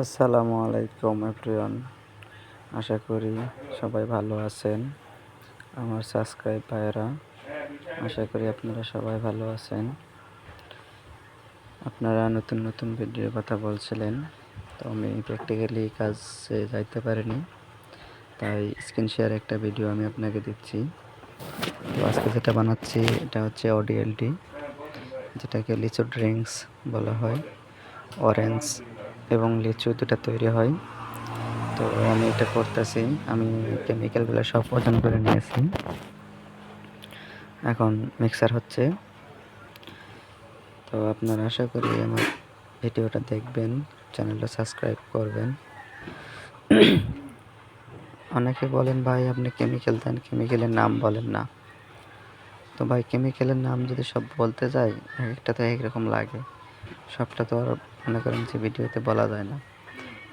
আসসালামু আলাইকুম, এভরিওয়ান। আশা করি সবাই ভালো আছেন, আমার সাবস্ক্রাইব ভাইয়েরা আশা করি আপনারা সবাই ভালো আছেন। আপনারা নতুন নতুন ভিডিওর কথা বলছিলেন, তো আমি প্র্যাকটিক্যালি কাজে যাইতে পারিনি। তাই স্ক্রিন শেয়ার একটা ভিডিও আমি আপনাকে দিচ্ছি। তো আজকে যেটা বানাচ্ছি, এটা হচ্ছে অডিএলটি যেটাকে লিচু ড্রিঙ্কস বলা হয়। অরেঞ্জ এবং লিচু দুটা তৈরি হয়। তো আমি এটা করতেছি, আমি কেমিক্যালগুলো সব ওজন করে নিয়েছি। এখন মিক্সার হচ্ছে। তো আপনারা আশা করি আমার ভিডিওটা দেখবেন, চ্যানেলটা সাবস্ক্রাইব করবেন। অনেকে বলেন, ভাই, আপনি কেমিক্যাল দেন কেমিক্যালের নাম বলেন না। তো ভাই কেমিক্যালের নাম যদি সব বলতে যাই একটা তো একরকম লাগে। সবটা তো আর মনে করেন যে ভিডিওতে বলা যায় না।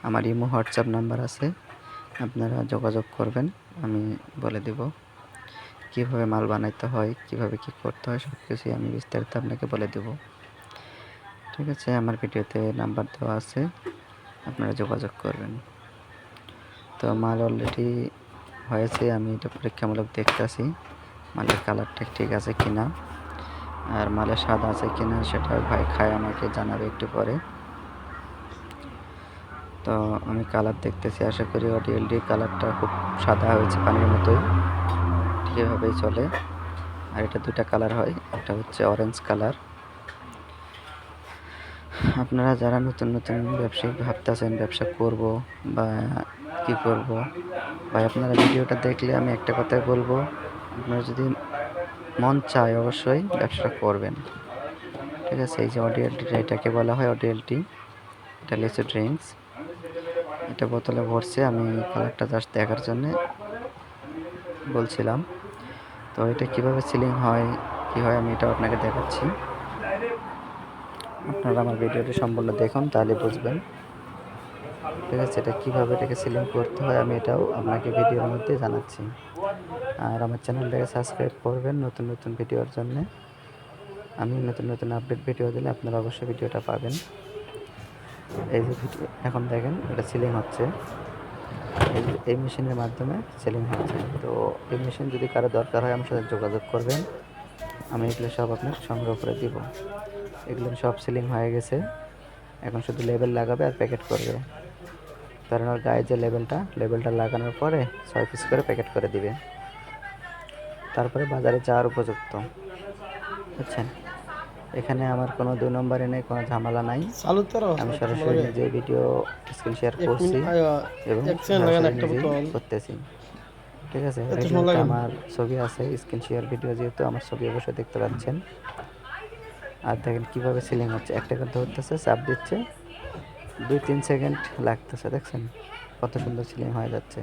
আমার ইমো, হোয়াটসঅ্যাপ নাম্বার আছে, আপনারা যোগাযোগ করবেন, আমি বলে দেব কীভাবে মাল বানাইতে হয়, কীভাবে কি করতে হয় সব কিছুই আমি বিস্তারিত আপনাকে বলে দেব। ঠিক আছে, আমার ভিডিওতে নাম্বার দেওয়া আছে, আপনারা যোগাযোগ করবেন। তো মাল অলরেডি হয়েছে, আমি এটা পরীক্ষামূলক দেখতেছি, মালের কালারটা ঠিক আছে কিনা। আর মালে স্বাদ আছে কিনা সেটা ভাই খায় আমাকে জানাবে একটু পরে। তো আমি কালার দেখতেছি, আশা করি ওডিএলডি কালারটা খুব সাদা হয়েছে পানির মতোই। ঠিকভাবেই চলে। আর এটা দুটা কালার হয়, একটা হচ্ছে অরেঞ্জ কালার। আপনারা যারা নতুন নতুন ব্যবসায়িক ভাবতেছেন, ব্যবসা করব বা কি করব, ভাই আপনারা ভিডিওটা দেখলে আমি একটা কথাই বলব, আপনারা যদি মন চায় অবশ্যই ব্যবসাটা করবেন। ঠিক আছে? এই যে অডিএলটি এটাকে বলা হয় অডিএলটি এটা লিচু ড্রিঙ্কস। এটা বোতলে ভরছে। আমি কালারটা জাস্ট দেখার জন্য বলছিলাম। তো এটা কীভাবে সিলিং হয়, কি হয় আমি এটা আপনাকে দেখাচ্ছি। আপনারা আমার ভিডিওটি সম্পূর্ণ দেখুন, তাহলে বুঝবেন। ঠিক আছে? এটা কীভাবে এটাকে সিলিং করতে হয় আমি এটাও আপনাকে ভিডিওর মধ্যে জানাচ্ছি। আর আমার চ্যানেলটাকে সাবস্ক্রাইব করবেন নতুন নতুন ভিডিওর জন্য। আমি নতুন নতুন আপডেট ভিডিও দিলে আপনারা অবশ্যই ভিডিওটা পাবেন। এই যে ভিডিও, এখন দেখেন এটা সিলিং হচ্ছে। এই মেশিনের মাধ্যমে সিলিং হচ্ছে। তো এই মেশিন যদি কারও দরকার হয় আমার সাথে যোগাযোগ করবেন। আমি এগুলো সব আপনার সংগ্রহ করে দিব। এগুলো সব সিলিং হয়ে গেছে। এখন শুধু লেবেল লাগাবে আর প্যাকেট করবে। কারণ ওর গায়ে যে লেবেলটা লেবেলটা লাগানোর পরে ছয় পিস করে প্যাকেট করে দিবে। তারপরে বাজারে যাওয়ার উপযুক্ত। বুঝছেন? এখানে আমার কোনো দুই নম্বরে নেই কোনো ঝামেলা নাই। আমি সরাসরি নিজে ভিডিও স্ক্রিন শেয়ার করছি এবং। করতেছি। ঠিক আছে। আমার ছবি আছে স্ক্রিন শেয়ার ভিডিও যেহেতু আমার ছবি অবশ্যই দেখতে পাচ্ছেন। আর দেখেন কীভাবে সিলিং হচ্ছে। একটা করে ধরতেছে চাপ দিচ্ছে। দুই তিন সেকেন্ড লাগতেছে দেখছেন? কত সুন্দর সিলিং হয়ে যাচ্ছে।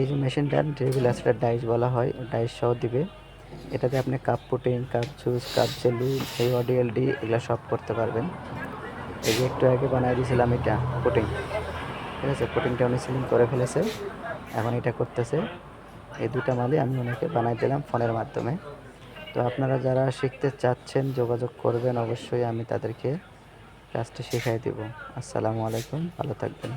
এই যে মেশিনটা ড্রিবিল আছে ডাইস বলা হয় ডাইস সহ দিবে। এটাতে আপনি cup pudding cup juice cup jelly এই অডিএলডি এগুলো সব করতে পারবেন। এই যে একটু আগে বানিয়ে দিয়েছিলাম এটা পুটিং ঠিক আছে পুটিংটা উনি সিলিং করে ফেলেছে। এখন এটা করতেছে। এই দুটা মালই আমি ওনাকে বানাই দিলাম ফোনের মাধ্যমে। তো আপনারা যারা শিখতে চাচ্ছেন, যোগাযোগ করবেন, অবশ্যই আমি তাদেরকে কাজটা শেখাই দেব। আসসালামু আলাইকুম, ভালো থাকবেন।